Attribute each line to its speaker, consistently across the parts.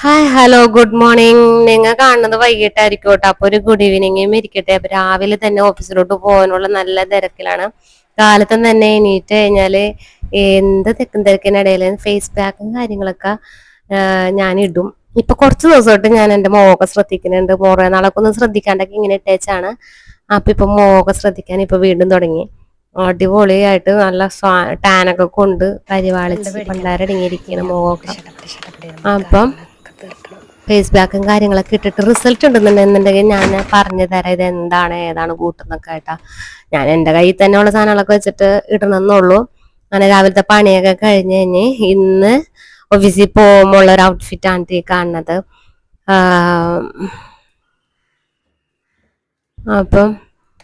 Speaker 1: Hi hello good morning നിങ്ങൾ കാണുന്നത് വൈകിട്ടായിരിക്കും കേട്ടോ. അപ്പൊ ഒരു ഗുഡ് ഈവനിങ്ങും ഇരിക്കട്ടെ. അപ്പൊ രാവിലെ തന്നെ ഓഫീസിലോട്ട് പോകാനുള്ള നല്ല തിരക്കിലാണ്. കാലത്തും തന്നെ എണീറ്റ് കഴിഞ്ഞാൽ എന്ത് തെക്കും തിരക്കിനിടയിൽ ഫേസ് പാക്കും കാര്യങ്ങളൊക്കെ ഞാൻ ഇടും ഇപ്പൊ കുറച്ച് ദിവസമായിട്ട് ഞാൻ എന്റെ മോഹൊക്കെ ശ്രദ്ധിക്കുന്നുണ്ട്. മോറേ നാളൊക്കെ ഒന്നും ശ്രദ്ധിക്കാണ്ടൊക്കെ ഇങ്ങനെ ഇട്ടേച്ചാണ്. അപ്പൊ ഇപ്പൊ മോഹൊക്കെ ശ്രദ്ധിക്കാൻ ഇപ്പൊ വീണ്ടും തുടങ്ങി. അടിപൊളിയായിട്ട് നല്ല ടാനൊക്കെ കൊണ്ട് കരിവാളിച്ച് പണ്ടാരടങ്ങിയിരിക്കുന്ന മുഖമൊക്കെ. അപ്പം ഫേസ് ബാക്കും കാര്യങ്ങളൊക്കെ ഇട്ടിട്ട് റിസൾട്ട് ഉണ്ടെന്നുണ്ടെന്നുണ്ടെങ്കിൽ ഞാൻ പറഞ്ഞു തരാം ഇത് എന്താണ് ഏതാണ് കൂട്ടുന്നൊക്കെ ആയിട്ടാ ഞാൻ എന്റെ കയ്യിൽ തന്നെ ഉള്ള സാധനങ്ങളൊക്കെ വെച്ചിട്ട് ഇടണമെന്നുള്ളൂ അങ്ങനെ രാവിലത്തെ പണിയൊക്കെ കഴിഞ്ഞ് കഴിഞ്ഞ് ഇന്ന് ഓഫീസിൽ പോകുമ്പോൾ ഒരു ഔട്ട്ഫിറ്റ് ആണ് ഈ കാണുന്നത്. അപ്പം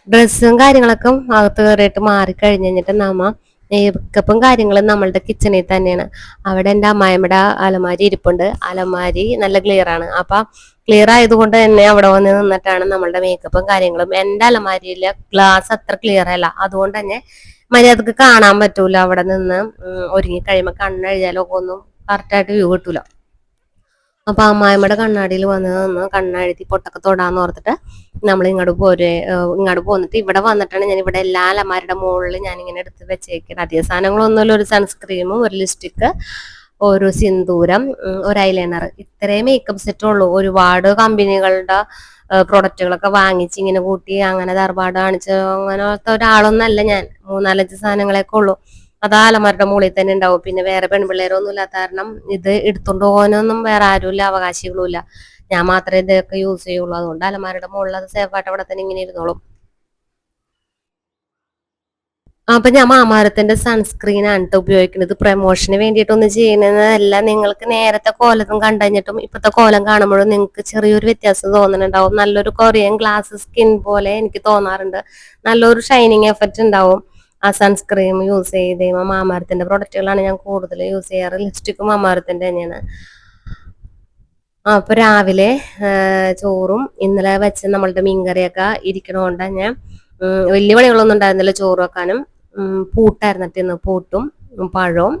Speaker 1: ഡ്രസ്സും കാര്യങ്ങളൊക്കെ അകത്ത് കയറിയിട്ട് മാറി കഴിഞ്ഞ് കഴിഞ്ഞിട്ട് നമ്മ മേക്കപ്പും കാര്യങ്ങളും നമ്മളുടെ കിച്ചണിൽ തന്നെയാണ്. അവിടെ എന്റെ അമ്മായിമ്മയുടെ അലമാരി ഇരിപ്പുണ്ട്. അലമാരി നല്ല ക്ലിയർ ആണ്. അപ്പൊ ക്ലിയർ ആയതുകൊണ്ട് തന്നെ അവിടെ വന്ന് നിന്നിട്ടാണ് നമ്മളുടെ മേക്കപ്പും കാര്യങ്ങളും. എന്റെ അലമാരിയിലെ ഗ്ലാസ് അത്ര ക്ലിയർ അല്ല. അതുകൊണ്ട് തന്നെ മര്യാദയ്ക്ക് കാണാൻ പറ്റൂല അവിടെ നിന്ന്. ഒരുങ്ങി കഴിയുമ്പോൾ കണ്ണെഴുതിയാലോ ഒന്നും കറക്റ്റായിട്ട് വ്യൂ കിട്ടൂല. അപ്പൊ അമ്മായിമ്മയുടെ കണ്ണാടിയിൽ വന്ന് നിന്ന് കണ്ണെഴുതി പൊട്ടൊക്കെ തൊടാന്ന് ഓർത്തിട്ട് നമ്മൾ ഇങ്ങോട്ട് പോരെ ഇങ്ങോട്ട് പോന്നിട്ട് ഇവിടെ വന്നിട്ടാണ് ഞാൻ ഇവിടെ എല്ലാ അലമാരുടെ മുകളിൽ ഞാൻ ഇങ്ങനെ എടുത്ത് വെച്ചേക്കുന്നത് അധിക സാധനങ്ങളൊന്നുമില്ല ഒരു സൺസ്ക്രീമും ഒരു ലിപ്സ്റ്റിക്ക് ഒരു സിന്ദൂരം ഒരു ഐലൈനർ ഇത്രയും മേക്കപ്പ് സെറ്റേ ഉള്ളൂ. ഒരുപാട് കമ്പനികളുടെ പ്രൊഡക്റ്റുകളൊക്കെ വാങ്ങിച്ച് ഇങ്ങനെ കൂട്ടി അങ്ങനെ ദർബാട് കാണിച്ച് അങ്ങനത്തെ ഒരാളൊന്നല്ല ഞാൻ. മൂന്നാലഞ്ച് സാധനങ്ങളൊക്കെ ഉള്ളൂ. അത് ആലമാരുടെ മുകളിൽ തന്നെ ഉണ്ടാവും. പിന്നെ വേറെ പെൺപിള്ളേരൊന്നും ഇല്ലാത്ത കാരണം ഇത് എടുത്തോണ്ട് പോകാനൊന്നും വേറെ ആരുമില്ല അവകാശികളും ഇല്ല ഞാൻ മാത്രമേ ഇതൊക്കെ യൂസ് ചെയ്യുള്ളൂ. അതുകൊണ്ട് അലമാരുടെ മുകളിൽ അത് സേഫായിട്ട് അവിടെ തന്നെ ഇങ്ങനെ ഇരുന്നോളും. അപ്പൊ ഞാൻ മാമാരത്തിന്റെ സൺസ്ക്രീൻ ആണ് കേട്ടോ ഉപയോഗിക്കുന്നത്. പ്രൊമോഷന് വേണ്ടിയിട്ടൊന്നും ചെയ്യുന്നതല്ല. നിങ്ങൾക്ക് നേരത്തെ കോലത്തും കണ്ടുകഴിഞ്ഞിട്ടും ഇപ്പോഴത്തെ കോലം കാണുമ്പോഴും നിങ്ങൾക്ക് ചെറിയൊരു വ്യത്യാസം തോന്നുന്നുണ്ടാവും. നല്ലൊരു കൊറിയൻ ഗ്ലാസ് സ്കിൻ പോലെ എനിക്ക് തോന്നാറുണ്ട്. നല്ലൊരു ഷൈനിങ് എഫക്റ്റ് ഉണ്ടാവും. ആ സൺസ്ക്രീം യൂസ് ചെയ്ത് മാമാരത്തിന്റെ പ്രൊഡക്റ്റുകളാണ് ഞാൻ കൂടുതൽ യൂസ് ചെയ്യാറ്. ലിപ്സ്റ്റിക്കും മാമാരത്തിന്റെ തന്നെയാണ്. അപ്പൊ രാവിലെ ചോറും ഇന്നലെ വെച്ച നമ്മളുടെ മീൻകറിയൊക്കെ ഇരിക്കണോണ്ട് ഞാൻ വലിയ പണികളൊന്നും ഉണ്ടായിരുന്നില്ല ചോറ് വെക്കാനും. പൂട്ടായിരുന്നിട്ട് ഇന്ന് പൂട്ടും പഴവും.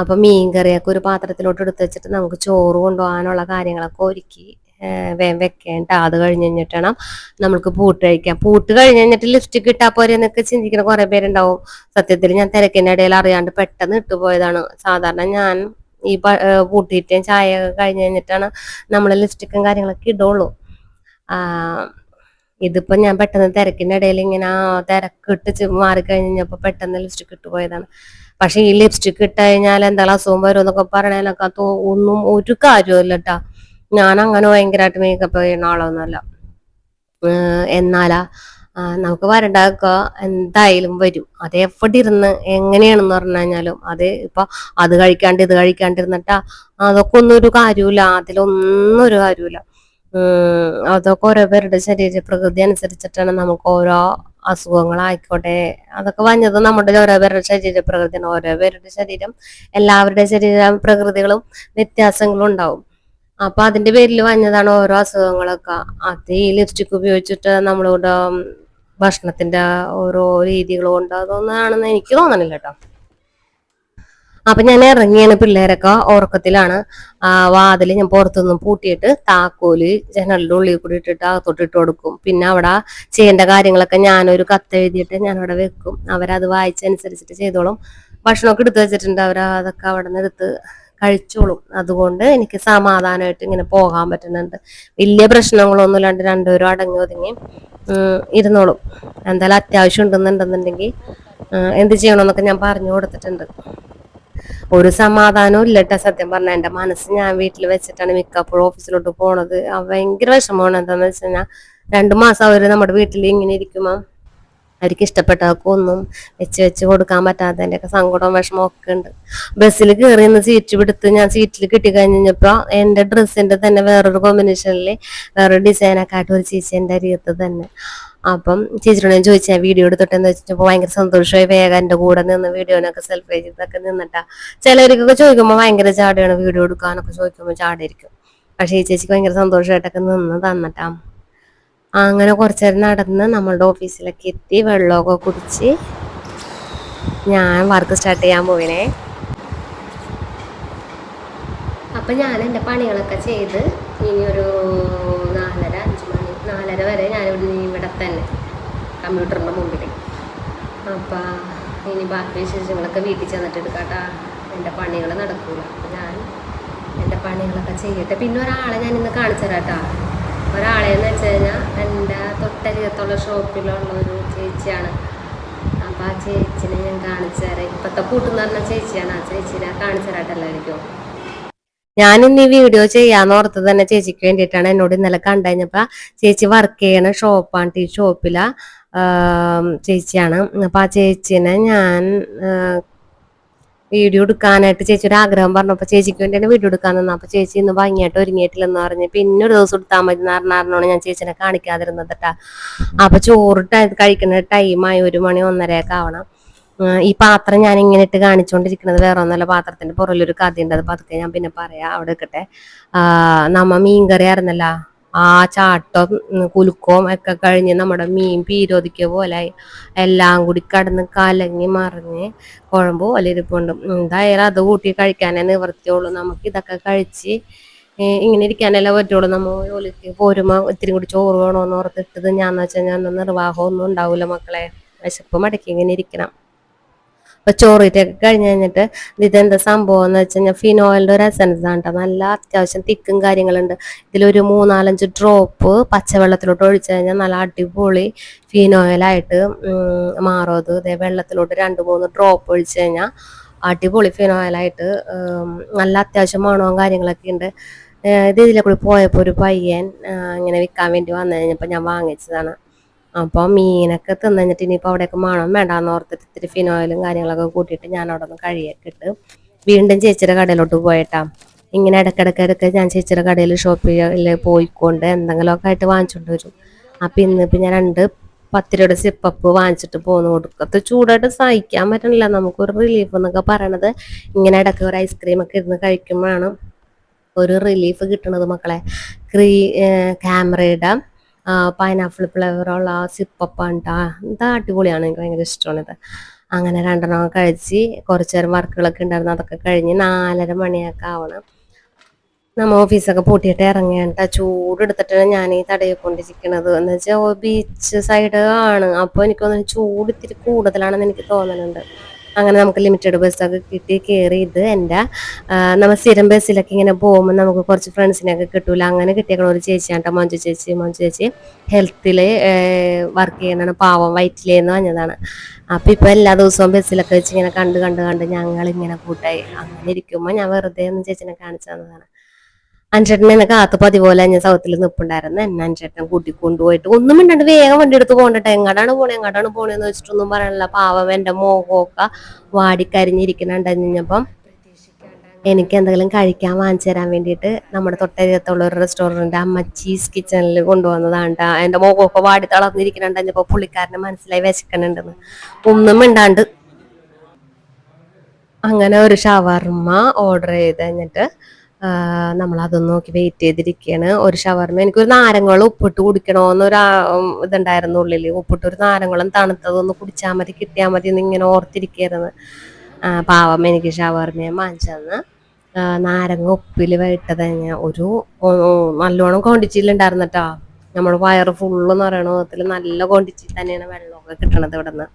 Speaker 1: അപ്പൊ മീൻകറിയൊക്കെ ഒരു പാത്രത്തിലോട്ട് എടുത്ത് വെച്ചിട്ട് നമുക്ക് ചോറ് കൊണ്ടുപോകാനുള്ള കാര്യങ്ങളൊക്കെ ഒരുക്കി വേഗം വെക്കേണ്ട അത് കഴിഞ്ഞ് കഴിഞ്ഞിട്ടാണ് നമ്മൾക്ക് പൂട്ട് കഴിക്കാം പൂട്ട് കഴിഞ്ഞ് കഴിഞ്ഞിട്ട് ലിപ്സ്റ്റിക് ഇട്ടാൽ പോരെ എന്നൊക്കെ ചിന്തിക്കുന്ന കുറെ പേരുണ്ടാവും. സത്യത്തിൽ ഞാൻ തിരക്കിന്റെ ഇടയിൽ അറിയാണ്ട് പെട്ടെന്ന് ഇട്ടുപോയതാണ് സാധാരണ ഞാൻ ഈ പൂട്ടിയിട്ടും ചായ കഴിഞ്ഞ് കഴിഞ്ഞിട്ടാണ് നമ്മൾ ലിപ്സ്റ്റിക്കും കാര്യങ്ങളൊക്കെ ഇടുള്ളൂ. ഇതിപ്പോ ഞാൻ പെട്ടെന്ന് തിരക്കിന്റെ ഇടയിൽ ഇങ്ങനെ തിരക്കിട്ട് മാറിക്കഴിഞ്ഞപ്പോ പെട്ടെന്ന് ലിപ്സ്റ്റിക് ഇട്ട് പോയതാണ്. പക്ഷെ ഈ ലിപ്സ്റ്റിക് ഇട്ട് കഴിഞ്ഞാൽ എന്താ അസുഖം വരും എന്നൊക്കെ പറയണേനൊക്കെ ഒന്നും ഒരു കാര്യമില്ല കേട്ടാ ഞാൻ അങ്ങനെ ഭയങ്കരമായിട്ട് മേക്കപ്പ് ചെയ്യുന്ന ആളൊന്നുമല്ല. എന്നാലാ നമുക്ക് വരണ്ടൊക്കെ എന്തായാലും വരും. അത് എവിടെ ഇരുന്ന് എങ്ങനെയാണെന്ന് പറഞ്ഞു കഴിഞ്ഞാലും അത് ഇപ്പൊ അത് കഴിക്കാണ്ട് ഇത് കഴിക്കാണ്ടിരുന്നിട്ടാ അതൊക്കെ ഒന്നും ഒരു കാര്യമില്ല അതിലൊന്നും ഒരു കാര്യമില്ല അതൊക്കെ ഓരോ പേരുടെ ശരീര പ്രകൃതി അനുസരിച്ചിട്ടാണ് നമുക്ക് ഓരോ അസുഖങ്ങളായിക്കോട്ടെ. അതൊക്കെ വന്നത് നമ്മുടെ ഓരോ പേരുടെ ശരീര പ്രകൃതിയാണ്. ഓരോ പേരുടെ ശരീരം എല്ലാവരുടെ ശരീര പ്രകൃതികളും വ്യത്യാസങ്ങളും ഉണ്ടാവും. അപ്പൊ അതിന്റെ പേരിൽ വന്നതാണ് ഓരോ അസുഖങ്ങളൊക്കെ. അത് ഈ ലിപ്സ്റ്റിക് ഉപയോഗിച്ചിട്ട് നമ്മളിവിടെ ഭക്ഷണത്തിന്റെ ഓരോ രീതികൾ കൊണ്ട് എനിക്ക് തോന്നണില്ല കേട്ടോ അപ്പൊ ഞാൻ ഇറങ്ങിയാണ് പിള്ളേരൊക്കെ ഉറക്കത്തിലാണ്. വാതിൽ ഞാൻ പുറത്തുനിന്ന് പൂട്ടിയിട്ട് താക്കോൽ ജനലിന്റെ ഉള്ളിൽ കൂടി ഇട്ടിട്ട് അകത്തോട്ട് ഇട്ട് കൊടുക്കും. പിന്നെ അവിടെ ചെയ്യേണ്ട കാര്യങ്ങളൊക്കെ ഞാനൊരു കത്ത് എഴുതിയിട്ട് ഞാൻ വെക്കും. അവരത് വായിച്ചനുസരിച്ചിട്ട് ചെയ്തോളും. ഭക്ഷണമൊക്കെ എടുത്തു വെച്ചിട്ടുണ്ട്. അവർ അതൊക്കെ അവിടെ നിന്ന് എടുത്ത് കഴിച്ചോളും. അതുകൊണ്ട് എനിക്ക് സമാധാനമായിട്ട് ഇങ്ങനെ പോകാൻ പറ്റുന്നുണ്ട്. വലിയ പ്രശ്നങ്ങളൊന്നും ഇല്ലാണ്ട് രണ്ടുപേരും അടങ്ങി ഒതുങ്ങി ഇരുന്നോളും. എന്തായാലും അത്യാവശ്യം ഉണ്ടെന്നുണ്ടെന്നുണ്ടെങ്കിൽ എന്ത് ചെയ്യണമെന്നൊക്കെ ഞാൻ പറഞ്ഞു കൊടുത്തിട്ടുണ്ട്. ഒരു സമാധാനവും ഇല്ലട്ടെ സത്യം പറഞ്ഞാൽ എന്റെ മനസ്സ് ഞാൻ വീട്ടിൽ വെച്ചിട്ടാണ് മിക്കപ്പോഴും ഓഫീസിലോട്ട് പോണത്. ഭയങ്കര വിഷമമാണ് എന്താന്ന് വെച്ച് കഴിഞ്ഞാൽ രണ്ടു മാസം അവർ നമ്മുടെ വീട്ടിൽ ഇങ്ങനെ ഇരിക്കുമ്പോ അവർക്ക് ഇഷ്ടപ്പെട്ടവർക്ക് ഒന്നും വെച്ച് വെച്ച് കൊടുക്കാൻ പറ്റാത്തതിന്റെ ഒക്കെ സങ്കടവും വിഷമവും ഒക്കെ ഉണ്ട്. ബസ്സിൽ കയറി നിന്ന് സീറ്റ് പിടുത്ത് ഞാൻ സീറ്റിൽ കിട്ടി കഴിഞ്ഞപ്പോൾ എന്റെ ഡ്രസ്സിന്റെ തന്നെ വേറൊരു കോമ്പിനേഷനിൽ വേറൊരു ഡിസൈനൊക്കെ ആയിട്ട് ഒരു ചേച്ചി എന്റെ അരിയത്ത് തന്നെ. അപ്പം ചേച്ചിയോട് ഞാൻ ചോദിച്ചാൽ വീഡിയോ എടുത്തിട്ടെന്ന് വെച്ചിട്ടപ്പോൾ ഭയങ്കര സന്തോഷമായി. വേഗം എന്റെ കൂടെ നിന്ന് വീഡിയോനൊക്കെ സെൽഫ്രൈ ചെയ്തൊക്കെ നിന്നിട്ടാ. ചിലവർക്കൊക്കെ ചോദിക്കുമ്പോൾ ഭയങ്കര ചാടിയാണ് വീഡിയോ എടുക്കാനൊക്കെ ചോദിക്കുമ്പോൾ ചാടിയിരിക്കും. പക്ഷേ ഈ ചേച്ചിക്ക് ഭയങ്കര സന്തോഷമായിട്ടൊക്കെ നിന്ന് തന്നിട്ടാ. അങ്ങനെ കുറച്ചേരം നടന്ന് നമ്മളുടെ ഓഫീസിലൊക്കെ എത്തി വെള്ളമൊക്കെ കുടിച്ച് ഞാൻ വർക്ക് സ്റ്റാർട്ട് ചെയ്യാൻ പോയിനെ. അപ്പം ഞാൻ എന്റെ പണികളൊക്കെ ചെയ്ത് ഇനി ഒരു നാലര അഞ്ച് മണി നാലര വരെ ഞാൻ ഇവിടെ ഇവിടെ തന്നെ കമ്പ്യൂട്ടറിന്റെ മുമ്പിൽ അപ്പം ഇനി ബാക്കി വിശേഷങ്ങളൊക്കെ വീട്ടിൽ ചെന്നിട്ട് എടുക്കാട്ടാ. എന്റെ പണികൾ നടക്കൂല. അപ്പം ഞാൻ എന്റെ പണികളൊക്കെ ചെയ്യട്ടെ. പിന്നെ ഒരാളെ ഞാൻ ഇന്ന് കാണിച്ചു തരാട്ടാ. ഒരാളെ എന്ന് വെച്ച് കഴിഞ്ഞാൽ എന്റെ തൊട്ടരികത്തുള്ള ഷോപ്പിലുള്ള ഒരു ചേച്ചിയാണ്. അപ്പോൾ ആ ചേച്ചിനെ ഞാൻ കാണിച്ചു തരാം. ഇപ്പോഴത്തെ കൂട്ടെന്ന് പറഞ്ഞ ചേച്ചിയാണ്. ആ ചേച്ചിനെ കാണിച്ചു തരാട്ടെ എല്ലാവർക്കും. ഞാൻ ഈ വീഡിയോ ചെയ്യാന്ന് ഓർത്ത് തന്നെ ചേച്ചിക്ക് വേണ്ടിയിട്ടാണ് എന്നോട് ഇന്നലെ കണ്ടുകഴിഞ്ഞപ്പോ ചേച്ചി വർക്ക് ചെയ്യണ ഷോപ്പാണ് ടീ ഷോപ്പില ചേച്ചിയാണ്. അപ്പൊ ആ ചേച്ചിനെ ഞാൻ വീഡിയോ എടുക്കാനായിട്ട് ചേച്ചി ഒരു ആഗ്രഹം പറഞ്ഞപ്പോ ചേച്ചിക്ക് വേണ്ടി തന്നെ വീഡിയോ എടുക്കാൻ അപ്പൊ ചേച്ചി ഇന്ന് ഭംഗിയായിട്ട് ഒരുങ്ങിയിട്ടില്ലെന്ന് പറഞ്ഞ് പിന്നെ ഒരു ദിവസം എടുത്താൽ മതി എന്ന് ഞാൻ ചേച്ചിനെ കാണിക്കാതിരുന്നത് കേട്ടാ അപ്പൊ ചോറിട്ട് കഴിക്കുന്ന ടൈമായി ഒരു മണി ഒന്നരയൊക്കെ ആവണം. ഈ പാത്രം ഞാൻ ഇങ്ങനെ ഇട്ട് കാണിച്ചുകൊണ്ടിരിക്കുന്നത് വേറെ ഒന്നല്ല പാത്രത്തിന്റെ പുറകിലൊരു കഥയുണ്ട്. അത് പതുക്കെ ഞാൻ പിന്നെ പറയാം. അവിടെ ആ, നമ്മ മീൻകറി ആയിരുന്നല്ല. ആ ചാട്ടം കുലുക്കവും ഒക്കെ കഴിഞ്ഞ് നമ്മുടെ മീൻ പീരോധിക്കുക പോലെ എല്ലാം കൂടി കടന്ന് കലങ്ങി മറിഞ്ഞ് കുഴമ്പ് പോലെ ഇരിപ്പുണ്ട്. എന്തായാലും അത് കൂട്ടി കഴിക്കാനേ നിവർത്തിയുള്ളൂ. നമുക്ക് ഇതൊക്കെ കഴിച്ച് ഇങ്ങനെ ഇരിക്കാനല്ലേ പറ്റുള്ളൂ. നമ്മൾ ജോലിക്ക് പോരുമ്പോ ഇത്തിരി കൂടി ചോറ് വേണമെന്ന് ഓർത്തിട്ടത് ഞാൻ വെച്ചാൽ ഞാൻ നിർവാഹം ഒന്നും ഉണ്ടാവൂല മക്കളെ. വിശപ്പ് മടക്കി ഇങ്ങനെ ഇരിക്കണം. അപ്പൊ ചോറിട്ടൊക്കെ കഴിഞ്ഞ് കഴിഞ്ഞിട്ട് ഇതെന്താ സംഭവം എന്ന് വെച്ച് കഴിഞ്ഞാൽ ഫിനോയിലിന്റെ ഒരു എസൻസ് ആണ് ട്ടോ. നല്ല അത്യാവശ്യം തിക്കും കാര്യങ്ങളുണ്ട്. ഇതിലൊരു മൂന്നാലഞ്ച് ഡ്രോപ്പ് പച്ചവെള്ളത്തിലോട്ട് ഒഴിച്ചു കഴിഞ്ഞാൽ നല്ല അടിപൊളി ഫിനോയിലായിട്ട് മാറും അത്. ഇതേ വെള്ളത്തിലോട്ട് രണ്ട് മൂന്ന് ഡ്രോപ്പ് ഒഴിച്ചു കഴിഞ്ഞാൽ അടിപൊളി ഫിനോയിലായിട്ട് നല്ല അത്യാവശ്യം മണവും കാര്യങ്ങളൊക്കെ ഉണ്ട്. ഇത് ഇതിലെ കൂടി പോയപ്പോൾ ഒരു പയ്യൻ ഇങ്ങനെ വിൽക്കാൻ വേണ്ടി വന്നു കഴിഞ്ഞപ്പോൾ ഞാൻ വാങ്ങിച്ചതാണ്. അപ്പോൾ മീനൊക്കെ തിന്നിട്ട് ഇനിയിപ്പോൾ അവിടെയൊക്കെ മണം വേണ്ടാന്ന് ഓർത്തിട്ട് ഇത്തിരി ഫിനോയിലും കാര്യങ്ങളൊക്കെ കൂട്ടിയിട്ട് ഞാൻ അവിടെ നിന്ന് ഇട്ട് വീണ്ടും ചേച്ചിയുടെ കടയിലോട്ട് പോയിട്ടാ. ഇങ്ങനെ ഇടയ്ക്കിടയ്ക്കിടയ്ക്ക് ഞാൻ ചേച്ചിയുടെ കടയിൽ ഷോപ്പിൽ പോയിക്കൊണ്ട് എന്തെങ്കിലുമൊക്കെ ആയിട്ട് വാങ്ങിച്ചുകൊണ്ട് വരും. അപ്പം ഇന്നിപ്പോൾ ഞാൻ രണ്ട് പത്ത് രൂപയുടെ സിപ്പപ്പ് വാങ്ങിച്ചിട്ട് പോന്നു. കൊടുക്കത്ത് ചൂടായിട്ട് സഹിക്കാൻ പറ്റണില്ല. നമുക്കൊരു റിലീഫ് എന്നൊക്കെ പറയണത് ഇങ്ങനെ ഇടയ്ക്ക് ഒരു ഐസ്ക്രീം ഒക്കെ ഇരുന്ന് കഴിക്കുമ്പോഴാണ് ഒരു റിലീഫ് കിട്ടണത് മക്കളെ. ക്രീ ക്യാമറയുടെ പൈനാപ്പിൾ ഫ്ലേവറുള്ള സിപ്പപ്പാണ് ട്ടാ. എന്താ അടിപൊളിയാണ്. എനിക്ക് ഭയങ്കര ഇത്. അങ്ങനെ രണ്ടെണ്ണം കഴിച്ച് കുറച്ച് നേരം വർക്കുകളൊക്കെ ഉണ്ടായിരുന്നു. അതൊക്കെ കഴിഞ്ഞ് നാലര മണിയൊക്കെ ആവണം. നമ്മ ഓഫീസൊക്കെ പൂട്ടിയിട്ട് ഇറങ്ങിയിട്ട് ചൂടെടുത്തിട്ടാണ് ഞാൻ ഈ തടയെ കൊണ്ടിരിക്കണത്. എന്ന് വെച്ചാൽ ബീച്ച് സൈഡ് ആണ്. അപ്പോൾ എനിക്ക് തോന്നുന്നു ചൂട് ഇത്തിരി കൂടുതലാണെന്ന് എനിക്ക് തോന്നുന്നുണ്ട് അങ്ങനെ നമുക്ക് ലിമിറ്റഡ് ബസ്സൊക്കെ കിട്ടി കയറി ഇത് എന്റെ നമ്മൾ സ്ഥിരം ബസ്സിലൊക്കെ ഇങ്ങനെ പോകുമ്പോൾ നമുക്ക് കുറച്ച് ഫ്രണ്ട്സിനെയൊക്കെ കിട്ടൂല. അങ്ങനെ കിട്ടിയേക്കണ ഒരു ചേച്ചിയാണ് കേട്ടോ മഞ്ജു ചേച്ചി. മഞ്ജു ചേച്ചി ഹെൽത്തിൽ വർക്ക് ചെയ്യണതാണ് പാവം വയറ്റിലേന്ന് പറഞ്ഞതാണ്. അപ്പം ഇപ്പം എല്ലാ ദിവസവും ബസ്സിലൊക്കെ വെച്ച് ഇങ്ങനെ കണ്ട് കണ്ട് കണ്ട് ഞങ്ങളിങ്ങനെ കൂട്ടായി. അങ്ങനെ ഇരിക്കുമ്പോൾ ഞാൻ വെറുതെ ഒന്ന് ചേച്ചിനെ കാണിച്ചു തന്നതാണ്. അഞ്ചേട്ടൻ എന്നെ കാത്ത് പതിപോലെ ഞാൻ സൗത്തിൽ നിൽപ്പുണ്ടായിരുന്നു എന്നെ അഞ്ചേട്ടൻ കൂട്ടി കൊണ്ടുപോയിട്ട് ഒന്നും മിണ്ടാണ്ട് വേഗം വണ്ടി എടുത്ത് പോകണ്ടട്ടെ. എങ്ങടാണ് പോണേ? എങ്ങോട്ടാണ് പോണേന്ന് വെച്ചിട്ടൊന്നും പറയാനില്ല പാവം എന്റെ മോഹമൊക്കെ വാടിക്കരിഞ്ഞിരിക്കണുണ്ടപ്പം എനിക്ക് എന്തെങ്കിലും കഴിക്കാൻ വാങ്ങിച്ചു തരാൻ വേണ്ടിയിട്ട് നമ്മുടെ തൊട്ടരികത്തുള്ള ഒരു റെസ്റ്റോറന്റ് അമ്മച്ചീസ് കിച്ചണിൽ കൊണ്ടുവന്നതാണ് എന്റെ മോഹമൊക്കെ വാടി തളർന്നിരിക്കണുണ്ടപ്പോൾ പുള്ളിക്കാരനെ മനസ്സിലായി വിശക്കണുണ്ടെന്ന് ഒന്നും മിണ്ടാണ്ട് അങ്ങനെ ഒരു ഷവർമ്മ ഓർഡർ ചെയ്ത് കഴിഞ്ഞിട്ട് നമ്മൾ അതൊന്ന് നോക്കി വെയിറ്റ് ചെയ്തിരിക്കുകയാണ് ഒരു ഷവർമ എനിക്കൊരു നാരങ്ങളും ഉപ്പിട്ട് കുടിക്കണമെന്നൊരു ഇതുണ്ടായിരുന്നു ഉള്ളിൽ ഉപ്പിട്ട് ഒരു നാരങ്ങളും തണുത്തതൊന്ന് കുടിച്ചാൽ മതി കിട്ടിയാൽ മതി എന്ന് ഇങ്ങനെ ഓർത്തിരിക്കുകയായിരുന്നു പാവം എനിക്ക് ഷവർമയെ വാങ്ങിച്ചന്ന് നാരങ്ങ ഉപ്പിൽ വൈട്ടത് തന്നെ ഒരു നല്ലോണം ക്വാണ്ടിറ്റിയിലുണ്ടായിരുന്നു കേട്ടോ നമ്മുടെ വയറ് ഫുള്ള് എന്ന് പറയണ വിധത്തിൽ നല്ല ക്വാണ്ടിറ്റി തന്നെയാണ് വെള്ളമൊക്കെ കിട്ടണത് ഇവിടെ നിന്ന്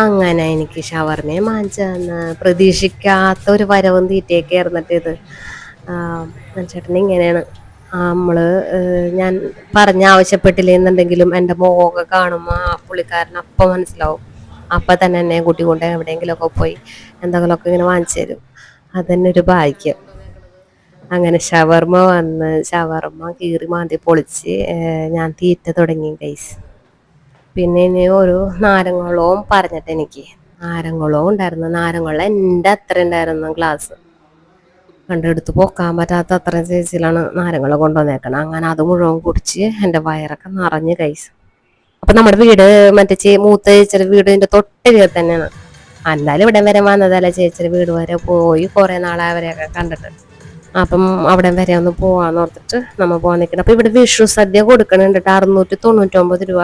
Speaker 1: അങ്ങനെ എനിക്ക് ഷവർനെ വാങ്ങിച്ചെന്ന് പ്രതീക്ഷിക്കാത്ത ഒരു വരവും തീറ്റയൊക്കെ ആയിരുന്നിട്ട് ഇത്. ചേട്ടൻ ഇങ്ങനെയാണ്. നമ്മൾ ഞാൻ പറഞ്ഞ ആവശ്യപ്പെട്ടില്ലെന്നുണ്ടെങ്കിലും എന്റെ മുഖമൊക്കെ കാണുമ്പോൾ ആ പുള്ളിക്കാരൻ അപ്പം മനസ്സിലാവും. അപ്പം തന്നെ എന്നെ കൊണ്ട് എവിടെയെങ്കിലുമൊക്കെ പോയി എന്തെങ്കിലുമൊക്കെ ഇങ്ങനെ വാങ്ങിച്ചു തരും. അതന്നെ ഒരു ഭാഗ്യം. അങ്ങനെ ഷവർമ്മ വന്ന് ഷവർമ്മ കീറി മാന്തി പൊളിച്ച് ഞാൻ തീറ്റ തുടങ്ങി ഗൈസ് പിന്നെ ഇനി ഒരു നാരങ്ങളവും പറഞ്ഞിട്ട് എനിക്ക്. നാരങ്ങളവും ഉണ്ടായിരുന്നു. നാരങ്ങള എന്റെ അത്ര ഉണ്ടായിരുന്നു ഗ്ലാസ് കണ്ടെടുത്ത് പൊക്കാൻ പറ്റാത്ത അത്ര സൈസിലാണ് നാരങ്ങൾ കൊണ്ടുവന്നേക്കണം. അങ്ങനെ അത് മുഴുവൻ കുടിച്ച് എന്റെ വയറൊക്കെ നിറഞ്ഞ് കൈസ് അപ്പൊ നമ്മുടെ വീട് മറ്റേ ചേ മൂത്ത ചേച്ചിയുടെ എന്റെ തൊട്ടരികെ തന്നെയാണ്. എന്നാലും ഇവിടെ വരെ വന്നതല്ല ചേച്ചിയുടെ വീട് വരെ പോയി കുറേ നാളെ അവരെയൊക്കെ കണ്ടിട്ട്. അപ്പം അവിടെ വരെ ഒന്ന് പോവാന്ന് ഓർത്തിട്ട് നമ്മൾ പോകാൻ നിൽക്കണം. അപ്പൊ ഇവിടെ വിഷു സദ്യ കൊടുക്കണുണ്ട്. അറുന്നൂറ്റി തൊണ്ണൂറ്റൊമ്പത് രൂപ.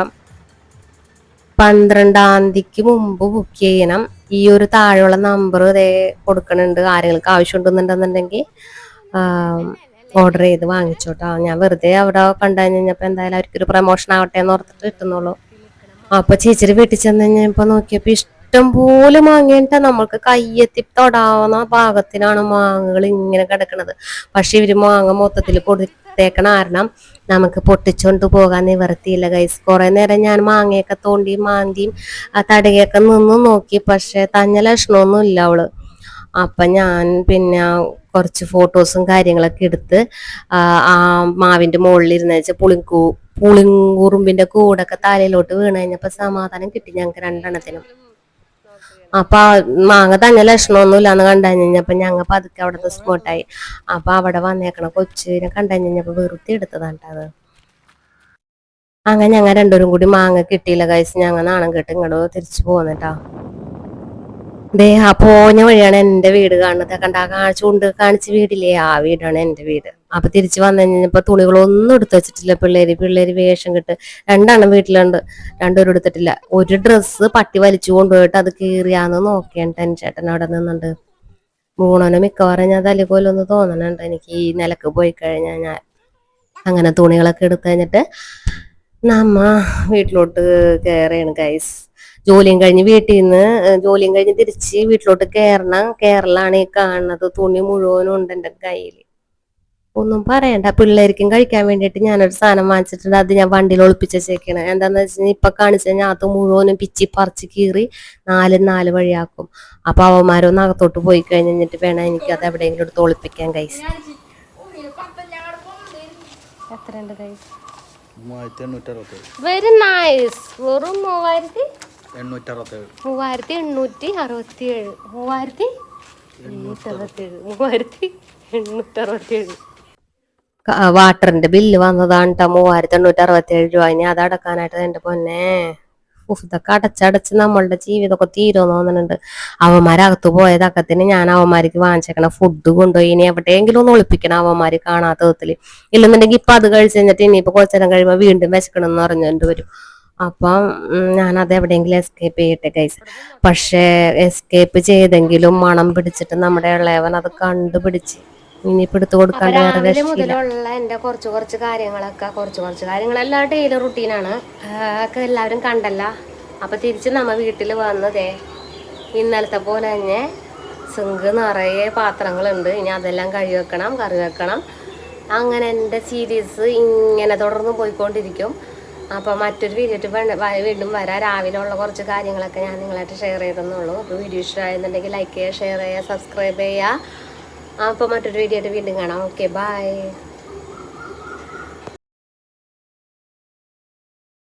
Speaker 1: പന്ത്രണ്ടാം തീയതിക്ക് മുമ്പ് ബുക്ക് ചെയ്യണം. ഈ ഒരു താഴെയുള്ള നമ്പർ ഇതേ കൊടുക്കണുണ്ട്. ആരെങ്കിലും ആവശ്യമുണ്ടെന്നുണ്ടെന്നുണ്ടെങ്കിൽ ഓർഡർ ചെയ്ത് വാങ്ങിച്ചോട്ടോ. ഞാൻ വെറുതെ അവിടെ കണ്ടു കഴിഞ്ഞപ്പോൾ എന്തായാലും അവർക്കൊരു പ്രൊമോഷൻ ആവട്ടെ എന്ന് ഓർത്തിട്ട് കിട്ടുന്നുള്ളൂ. അപ്പൊ ചേച്ചിയുടെ വീട്ടിൽ ചെന്ന് കഴിഞ്ഞപ്പോ നോക്കിയപ്പോ ഇഷ്ടം പോലെ മാങ്ങയിട്ട നമ്മൾക്ക് കയ്യെത്തി തൊടാവുന്ന ഭാഗത്തിനാണ് മാങ്ങകൾ ഇങ്ങനെ കിടക്കുന്നത് പക്ഷെ ഇവർ മാങ്ങ മൊത്തത്തിൽ കൊടുത്തേക്കണ കാരണം നമുക്ക് പൊട്ടിച്ചോണ്ട് പോകാൻ നിവർത്തിയില്ല ഗൈസ് കുറെ നേരം ഞാൻ മാങ്ങയൊക്കെ തോണ്ടിയും മാന്തിയും ആ തടയൊക്കെ നിന്ന് നോക്കി പക്ഷെ തഞ്ഞ ലക്ഷണമൊന്നും ഇല്ല അവൾ. അപ്പൊ ഞാൻ പിന്നെ കുറച്ച് ഫോട്ടോസും കാര്യങ്ങളൊക്കെ എടുത്ത് ആ മുകളിൽ ഇരുന്ന വെച്ചാൽ പുളിങ്കൂ പുളിങ്കുറുമ്പിന്റെ കൂടൊക്കെ തലയിലോട്ട് വീണ് കഴിഞ്ഞപ്പോ സമാധാനം കിട്ടി ഞങ്ങൾക്ക് രണ്ടെണ്ണത്തിനും. അപ്പൊ മാങ്ങ തന്നെ ലക്ഷണമൊന്നും ഇല്ലാന്ന് കണ്ടു കഴിഞ്ഞപ്പോ ഞങ്ങൾ പതുക്കെ അവിടുന്ന് സ്പോട്ടായി അപ്പൊ അവിടെ വന്നേക്കണ കൊച്ചിനെ കണ്ടു കഴിഞ്ഞപ്പോ വെറുതെ എടുത്തതാണ് അത്. അങ്ങനെ ഞങ്ങൾ രണ്ടുപേരും കൂടി മാങ്ങ കിട്ടിയില്ല കഴിച്ച് ഞങ്ങൾ നാണം കെട്ട് ഇങ്ങോട്ട് തിരിച്ചു പോന്നിട്ടാ ദേ ആ പോഞ്ഞ വഴിയാണ് എന്റെ വീട് കാണുന്നത്. കണ്ട ആ കൊണ്ട് കാണിച്ച വീടില്ലേ? ആ വീടാണ് എന്റെ വീട്. അപ്പൊ തിരിച്ചു വന്നു കഴിഞ്ഞപ്പോ തുണികളൊന്നും എടുത്തു വെച്ചിട്ടില്ല. പിള്ളേര് പിള്ളേര് വേഷം കിട്ട് രണ്ടെണ്ണം വീട്ടിലുണ്ട്. രണ്ടുപേരും എടുത്തിട്ടില്ല. ഒരു ഡ്രസ്സ് പട്ടി വലിച്ചു കൊണ്ടുപോയിട്ട് അത് കീറിയാന്ന് നോക്കിയാണ് ടെൻ ചേട്ടൻ അവിടെ നിന്നുണ്ട്. മൂണോനെ മിക്കവാറും ഞാൻ തല്ലിക്കൊല്ലൊന്ന് തോന്നണുണ്ട്. എനിക്ക് ഈ നിലയ്ക്ക് പോയി കഴിഞ്ഞാൽ ഞാൻ അങ്ങനെ തുണികളൊക്കെ എടുത്തു കഴിഞ്ഞിട്ട് നമ്മ വീട്ടിലോട്ട് കയറിയാണ് ഗൈസ് ജോലിയും കഴിഞ്ഞ് വീട്ടിൽ നിന്ന് ജോലിയും കഴിഞ്ഞ് തിരിച്ച് വീട്ടിലോട്ട് കയറണം. കേരളാണ് ഈ കാണുന്നത്. തുണി മുഴുവനും ഉണ്ട് എന്റെ കയ്യിൽ. ഒന്നും പറയണ്ട. പിള്ളേർക്കും കഴിക്കാൻ വേണ്ടിയിട്ട് ഞാനൊരു സാധനം വാങ്ങിച്ചിട്ടുണ്ട്. അത് ഞാൻ വണ്ടിയിൽ ഒളിപ്പിച്ച് വെച്ചേക്കണേ. എന്താന്ന് വെച്ചാൽ ഇപ്പൊ കാണിച്ചു കഴിഞ്ഞാൽ അത് മുഴുവനും പിച്ചി പറിച്ച് കീറി നാല് നാല് വഴിയാക്കും. അപ്പൊ അവന്മാരൊന്ന് അകത്തോട്ട് പോയി കഴിഞ്ഞിട്ട് വേണം എനിക്ക് അത് എവിടെയെങ്കിലും എടുത്ത് ഒളിപ്പിക്കാൻ കൈസ് എത്രയുണ്ട് കൈസ് വെരി നൈസ് വെറും മൂവായിരത്തി മൂവായിരത്തി എണ്ണൂറ്റി അറുപത്തി ഏഴ് മൂവായിരത്തി എണ്ണൂറ്റി അറുപത്തി ഏഴ് മൂവായിരത്തി എണ്ണൂറ്റി അറുപത്തി ഏഴ് വാട്ടറിന്റെ ബില്ല് വന്നതാണ് കേട്ടോ മൂവായിരത്തി എണ്ണൂറ്റി അറുപത്തി ഏഴ് രൂപ. ഇനി അത് അടക്കാനായിട്ട് എന്റെ പൊന്നെ. ഉഫ്, ഇതൊക്കെ അടച്ചടച്ച് നമ്മളുടെ ജീവിതമൊക്കെ തീരുമെന്ന് തോന്നുന്നുണ്ട്. അവന്മാരകത്ത് പോയതക്കത്തിന് ഞാൻ അവന്മാർക്ക് വാങ്ങിച്ചേക്കണ ഫുഡ് കൊണ്ടുപോയി. ഇനി എവിടെയെങ്കിലും ഒന്ന് ഒളിപ്പിക്കണം അവന്മാര് കാണാത്ത വിധത്തിൽ ഇല്ലെന്നുണ്ടെങ്കിൽ ഇപ്പൊ അത് കഴിച്ച് കഴിഞ്ഞിട്ട് ഇനിയിപ്പോ കുറച്ചേരം കഴിയുമ്പോ കഴിയുമ്പോൾ വീണ്ടും വിശക്കണം എന്ന് പറഞ്ഞുകൊണ്ട് വരും. അപ്പം ഞാനത് എവിടെയെങ്കിലും എസ്കേപ്പ് ചെയ്യട്ടെ ഗൈസ് പക്ഷേ എസ്കേപ്പ് ചെയ്തെങ്കിലും മണം പിടിച്ചിട്ട് നമ്മുടെ ഇളയവൻ അത് കണ്ടുപിടിച്ച്. ഇനിയിപ്പോ എടുത്തു മുതലുള്ള എന്റെ കുറച്ച് കുറച്ച് കാര്യങ്ങളൊക്കെ കുറച്ച് കുറച്ച് കാര്യങ്ങളെല്ലാം ഡെയിലി റുട്ടീനാണ് ഒക്കെ എല്ലാവരും കണ്ടല്ല. അപ്പൊ തിരിച്ച് നമ്മ വീട്ടിൽ വന്നതേ ഇന്നലത്തെ പോലെ തന്നെ സിങ്ക് നിറയെ പാത്രങ്ങളുണ്ട്. ഇനി അതെല്ലാം കഴുകി വെക്കണം കറി വെക്കണം. അങ്ങനെ എന്റെ സീരീസ് ഇങ്ങനെ തുടർന്ന് പോയിക്കൊണ്ടിരിക്കും. അപ്പോൾ മറ്റൊരു വീഡിയോ വീണ്ടും വരാം. രാവിലെ ഉള്ള കുറച്ച് കാര്യങ്ങളൊക്കെ ഞാൻ നിങ്ങളായിട്ട് ഷെയർ ചെയ്തെന്നുള്ളൂ. അപ്പോൾ വീഡിയോ ഇഷ്ടമായെന്നുണ്ടെങ്കിൽ ലൈക്ക് ചെയ്യുക ഷെയർ ചെയ്യുക സബ്സ്ക്രൈബ് ചെയ്യുക. അപ്പോൾ മറ്റൊരു വീഡിയോ ആയിട്ട് വീണ്ടും കാണാം. Okay bye